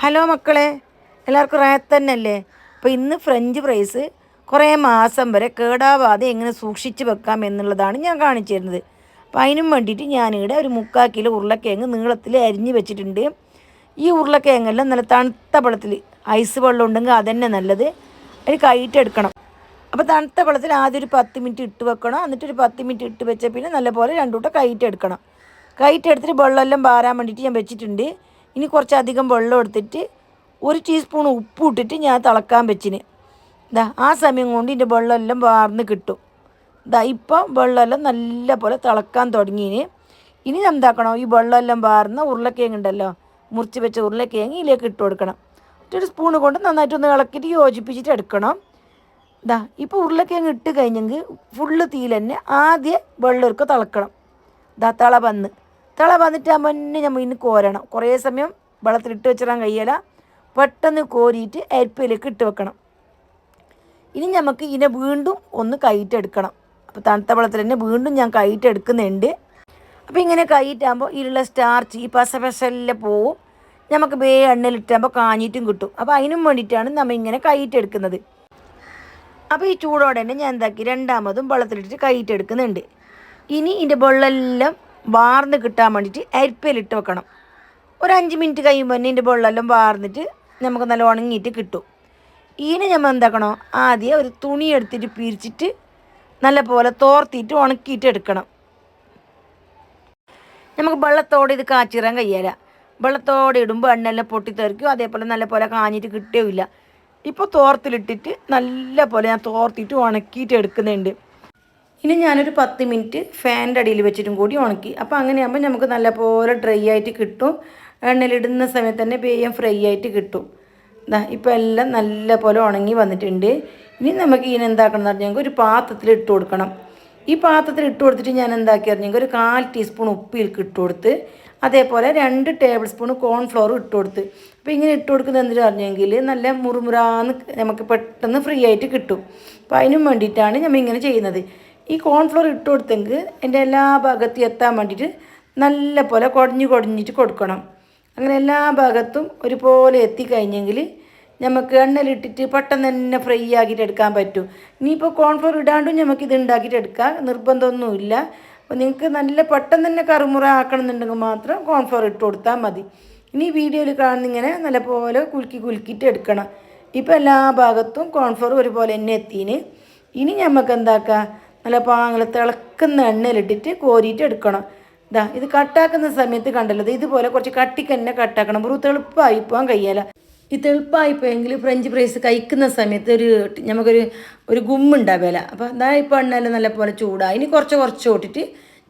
Hello മക്കളെ എല്ലാവർക്കും റാത്ത് തന്നെയല്ലേ? അപ്പോൾ ഇന്ന് ഫ്രഞ്ച് ഫ്രൈസ് കുറേ മാസം വരെ കേടാവാതെ എങ്ങനെ സൂക്ഷിച്ച് വെക്കാം എന്നുള്ളതാണ് ഞാൻ കാണിച്ചു തരുന്നത് അപ്പോൾ അതിനും വേണ്ടിയിട്ട് ഞാനിവിടെ ഒരു മുക്കാൽ കിലോ ഉരുളക്കിഴങ്ങ് നീളത്തിൽ അരിഞ്ഞ് വെച്ചിട്ടുണ്ട്. ഈ ഉരുളക്കിഴങ്ങെല്ലാം നല്ല തണുത്ത വെള്ളത്തിൽ ഐസ് വെള്ളം ഉണ്ടെങ്കിൽ അതന്നെ നല്ലത്. അതിന് കൈയിട്ടെടുക്കണം അപ്പോൾ തണുത്ത വെള്ളത്തിൽ ആദ്യം ഒരു പത്ത് മിനിറ്റ് ഇട്ട് വെക്കണം. എന്നിട്ട് ഒരു പത്ത് മിനിറ്റ് ഇട്ട് വെച്ച പിന്നെ നല്ലപോലെ രണ്ടു കൂട്ടം കൈയിട്ടെടുക്കണം കൈയിട്ടെടുത്തിട്ട് വെള്ളമെല്ലാം പാരാൻ വേണ്ടിയിട്ട് ഞാൻ വെച്ചിട്ടുണ്ട്. ഇനി കുറച്ചധികം വെള്ളം എടുത്തിട്ട് ഒരു ടീസ്പൂൺ ഉപ്പ് ഇട്ടിട്ട് ഞാൻ തിളക്കാൻ വെച്ചിന്. ഇതാ ആ സമയം കൊണ്ട് ഇതിന്റെ വെള്ളമെല്ലാം വാർന്ന് കിട്ടും. ഇതാ ഇപ്പം വെള്ളമെല്ലാം നല്ല പോലെ തിളക്കാൻ തുടങ്ങിയിന് ഇനി എന്താക്കണം? ഈ വെള്ളമെല്ലാം വാർന്ന ഉരുളക്കിഴങ്ങ് ഉണ്ടല്ലോ മുറിച്ച് വെച്ച ഉരുളക്കിഴങ്ങ് ഇതിലേക്ക് ഇട്ട് കൊടുക്കണം. ഒരു സ്പൂണ് കൊണ്ട് നന്നായിട്ടൊന്ന് ഇളക്കിയിട്ട് യോജിപ്പിച്ചിട്ട് എടുക്കണം. ഇതാ ഇപ്പോൾ ഉരുളക്കിഴങ്ങ് ഇട്ട് കഴിഞ്ഞെങ്കിൽ ഫുള്ള് തീയിൽ തന്നെ ആദ്യം വെള്ളം ഒരുക്കം തിളക്കണം. ഇതാ തിള വന്ന്. തിള വന്നിട്ട് ആ മുന്നേ നമ്മൾ ഇന്ന് കോരണം. കുറേ സമയം വെള്ളത്തിലിട്ട് വെച്ചിടാൻ കഴിയല. പെട്ടെന്ന് കോരിയിട്ട് അരിപ്പയിലേക്ക് ഇട്ട് വെക്കണം. ഇനി നമുക്ക് ഇതിനെ വീണ്ടും ഒന്ന് കയറ്റെടുക്കണം അപ്പോൾ തണുത്ത വെള്ളത്തിൽ തന്നെ വീണ്ടും ഞാൻ കയറ്റെടുക്കുന്നുണ്ട് അപ്പോൾ ഇങ്ങനെ കയറ്റാകുമ്പോൾ ഇതിലുള്ള സ്റ്റാർച്ച് ഈ പസ പസെല്ലാം പോവും. നമുക്ക് വേ എണ്ണയിലിട്ടാകുമ്പോൾ കാഞ്ഞിട്ടും കിട്ടും. അപ്പോൾ അതിനും വേണ്ടിയിട്ടാണ് നമ്മൾ ഇങ്ങനെ കയറ്റെടുക്കുന്നത് അപ്പോൾ ഈ ചൂടോടെ തന്നെ ഞാൻ എന്താക്കി രണ്ടാമതും വെള്ളത്തിലിട്ടിട്ട് കയറ്റെടുക്കുന്നുണ്ട് ഇനി ഇതിന്റെ വെള്ളമെല്ലാം വാർന്ന് കിട്ടാൻ വേണ്ടിയിട്ട് അരിപ്പയിലിട്ട് വെക്കണം. ഒരു അഞ്ച് മിനിറ്റ് കഴിയുമ്പോൾ തന്നെ ഇതിന്റെ വെള്ളമെല്ലാം വാർന്നിട്ട് നമുക്ക് നല്ല ഉണങ്ങിയിട്ട് കിട്ടും. ഇതിന് നമ്മൾ എന്താക്കണോ? ആദ്യം ഒരു തുണി എടുത്തിട്ട് പിരിച്ചിട്ട് നല്ല പോലെ തോർത്തിയിട്ട് ഉണക്കിയിട്ട് എടുക്കണം. നമുക്ക് വെള്ളത്തോടെ ഇത് കാച്ചിറാൻ കഴിയല വെള്ളത്തോടെ ഇടുമ്പോൾ എണ്ണെല്ലാം പൊട്ടിത്തെറിക്കും. അതേപോലെ നല്ല പോലെ കാഞ്ഞിട്ട് കിട്ടുകയില്ല ഇപ്പോൾ തോർത്തിലിട്ടിട്ട് നല്ല പോലെ ഞാൻ തോർത്തിട്ട് ഉണക്കിയിട്ട് എടുക്കുന്നുണ്ട്. ഇനി ഞാനൊരു പത്ത് മിനിറ്റ് ഫാനിന്റെ അടിയിൽ വെച്ചിട്ടും കൂടി ഉണക്കി. അപ്പോൾ അങ്ങനെയാകുമ്പോൾ നമുക്ക് നല്ലപോലെ ഡ്രൈ ആയിട്ട് കിട്ടും. എണ്ണയിലിടുന്ന സമയത്ത് തന്നെ വേഗം ഫ്രൈ ആയിട്ട് കിട്ടും. ഇതാ ഇപ്പോൾ എല്ലാം നല്ല പോലെ ഉണങ്ങി വന്നിട്ടുണ്ട്. ഇനി നമുക്ക് ഇതിനെ എന്താക്കണം എന്ന് പറഞ്ഞാൽ ഒരു പാത്രത്തിൽ ഇട്ട് കൊടുക്കണം. ഈ പാത്രത്തിൽ ഇട്ട് കൊടുത്തിട്ട് ഞാൻ എന്താക്കി അറിഞ്ഞെങ്കിൽ ഒരു കാൽ ടീസ്പൂൺ ഉപ്പ് ഇതിലേക്ക് ഇട്ട് കൊടുത്ത് അതേപോലെ രണ്ട് ടേബിൾ സ്പൂൺ കോൺഫ്ലോർ ഇട്ട് കൊടുത്ത്. അപ്പോൾ ഇങ്ങനെ ഇട്ട് കൊടുക്കുന്നത് എന്തിനു പറഞ്ഞെങ്കിൽ നല്ല മുറുമുറാന്ന് നമുക്ക് പെട്ടെന്ന് ഫ്രീ ആയിട്ട് കിട്ടും. അപ്പോൾ അതിനും വേണ്ടിയിട്ടാണ് നമ്മൾ ഇങ്ങനെ ചെയ്യുന്നത്. ഈ കോൺഫ്ലോർ ഇട്ട് കൊടുത്തെങ്കിൽ എന്റെ എല്ലാ ഭാഗത്തും എത്താൻ വേണ്ടിയിട്ട് നല്ല പോലെ കുടഞ്ഞു കുടഞ്ഞിട്ട് കൊടുക്കണം. അങ്ങനെ എല്ലാ ഭാഗത്തും ഒരുപോലെ എത്തിക്കഴിഞ്ഞെങ്കിൽ നമുക്ക് എണ്ണയിലിട്ടിട്ട് പെട്ടെന്ന് തന്നെ ഫ്രൈ ആക്കിയിട്ട് എടുക്കാൻ പറ്റും. ഇനിയിപ്പോൾ കോൺഫ്ലോർ ഇടാണ്ടും നമുക്ക് ഇത് ഉണ്ടാക്കിയിട്ട് എടുക്കാം. നിർബന്ധമൊന്നുമില്ല. അപ്പോൾ നിങ്ങൾക്ക് നല്ല പെട്ടെന്ന് തന്നെ കറുമുറ ആക്കണമെന്നുണ്ടെങ്കിൽ മാത്രം കോൺഫ്ലോർ ഇട്ട് കൊടുത്താൽ മതി. ഇനി വീഡിയോയിൽ കാണുന്നിങ്ങനെ നല്ല പോലെ കുലുക്കി കുലുക്കിയിട്ട് എടുക്കണം. ഇപ്പോൾ എല്ലാ ഭാഗത്തും കോൺഫ്ലോർ ഒരുപോലെ തന്നെ എത്തിന് ഇനി നമുക്ക് എന്താക്കുക നല്ല പാങ്ങൾ തിളക്കുന്ന എണ്ണയിലിട്ടിട്ട് കോരിയിട്ട് എടുക്കണം. ഇതാ ഇത് കട്ടാക്കുന്ന സമയത്ത് കണ്ടല്ലോ ഇതുപോലെ കുറച്ച് കട്ടിക്ക് തന്നെ കട്ടാക്കണം. ഒരു തെളുപ്പായി പോകാൻ കഴിയല. ഈ തെളുപ്പായി പോയെങ്കിൽ ഫ്രഞ്ച് ഫ്രൈസ് കഴിക്കുന്ന സമയത്ത് ഒരു നമുക്കൊരു ഒരു ഗുമ്മുണ്ടാവില്ല അപ്പോൾ അതാ ഇപ്പോൾ എണ്ണയെല്ലാം നല്ല പോലെ ചൂടായി. ഇനി കുറച്ച് കുറച്ച് ഓട്ടിട്ട്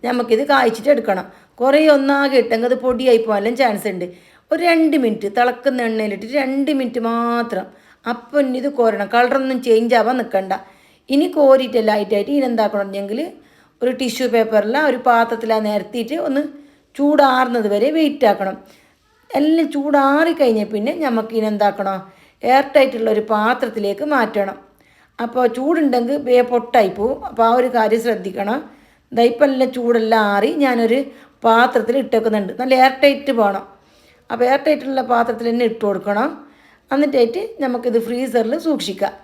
നമുക്കിത് കായ്ച്ചിട്ട് എടുക്കണം. കുറേ ഒന്നാകെ ഇട്ടെങ്കിൽ അത് പൊടിയായി പോകാനും ചാൻസ് ഉണ്ട്. ഒരു രണ്ട് മിനിറ്റ് തിളക്കുന്ന എണ്ണയിലിട്ടിട്ട് രണ്ട് മിനിറ്റ് മാത്രം. അപ്പം ഇത് കോരണം. കളറൊന്നും ചേഞ്ച് ആവാൻ നിൽക്കണ്ട ഇനി കോരിയിട്ട് ലൈറ്റായിട്ട് ഇനി എന്താക്കണമെങ്കിൽ ഒരു ടിഷ്യൂ പേപ്പറിൽ ഒരു പാത്രത്തിൽ നിരത്തിയിട്ട് ഒന്ന് ചൂടാറുന്നത് വരെ വെയിറ്റ് ആക്കണം. എല്ലാം ചൂടാറി കഴിഞ്ഞ പിന്നെ നമുക്ക് ഇനി എന്താക്കണം? എയർ ടൈറ്റുള്ള ഒരു പാത്രത്തിലേക്ക് മാറ്റണം. അപ്പോൾ ചൂടുണ്ടെങ്കിൽ വേ പൊട്ടായി പോവും. അപ്പോൾ ആ ഒരു കാര്യം ശ്രദ്ധിക്കണം. ദാ ഇപ്പം എല്ലാം ചൂടെല്ലാം ആറി ഞാനൊരു പാത്രത്തിൽ ഇട്ടേക്കുന്നുണ്ട്. നല്ല എയർ ടൈറ്റ് വേണം. അപ്പോൾ എയർ ടൈറ്റുള്ള പാത്രത്തിൽ തന്നെ ഇട്ട് കൊടുക്കണം. എന്നിട്ടായിട്ട് നമുക്കിത് ഫ്രീസറിൽ സൂക്ഷിക്കാം.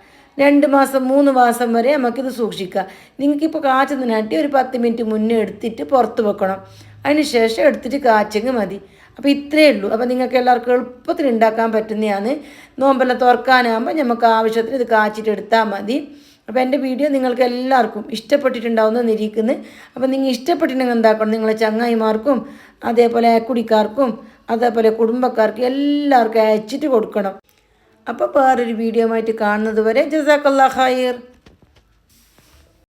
രണ്ട് മാസം മൂന്ന് മാസം വരെ നമുക്കിത് സൂക്ഷിക്കാം നിങ്ങൾക്കിപ്പോൾ കാച്ചുന്നതിനാട്ടി ഒരു പത്ത് മിനിറ്റ് മുന്നേ എടുത്തിട്ട് പുറത്ത് വെക്കണം. അതിന് ശേഷം എടുത്തിട്ട് കാച്ചെങ്കിൽ മതി. അപ്പോൾ ഇത്രയേ ഉള്ളൂ. അപ്പോൾ നിങ്ങൾക്ക് എല്ലാവർക്കും എളുപ്പത്തിൽ ഉണ്ടാക്കാൻ പറ്റുന്നതാണ്. നോമ്പെല്ലാം തുറക്കാനാകുമ്പോൾ നമുക്ക് ആവശ്യത്തിന് ഇത് കാച്ചിട്ട് എടുത്താൽ മതി. അപ്പോൾ എന്റെ വീഡിയോ നിങ്ങൾക്ക് എല്ലാവർക്കും ഇഷ്ടപ്പെട്ടിട്ടുണ്ടാവുമെന്ന് നിരീക്കുന്നു അപ്പോൾ നിങ്ങൾ ഇഷ്ടപ്പെട്ടിട്ടുണ്ടെങ്കിൽ എന്താക്കണം? നിങ്ങളെ ചങ്ങായിമാർക്കും അതേപോലെ കുടിക്കാർക്കും അതേപോലെ കുടുംബക്കാർക്കും എല്ലാവർക്കും അയച്ചിട്ട് കൊടുക്കണം. അപ്പോൾ വേറൊരു വീഡിയോ ആയിട്ട് കാണുന്നത് വരെ ജസാക്കല്ലാ ഖൈർ.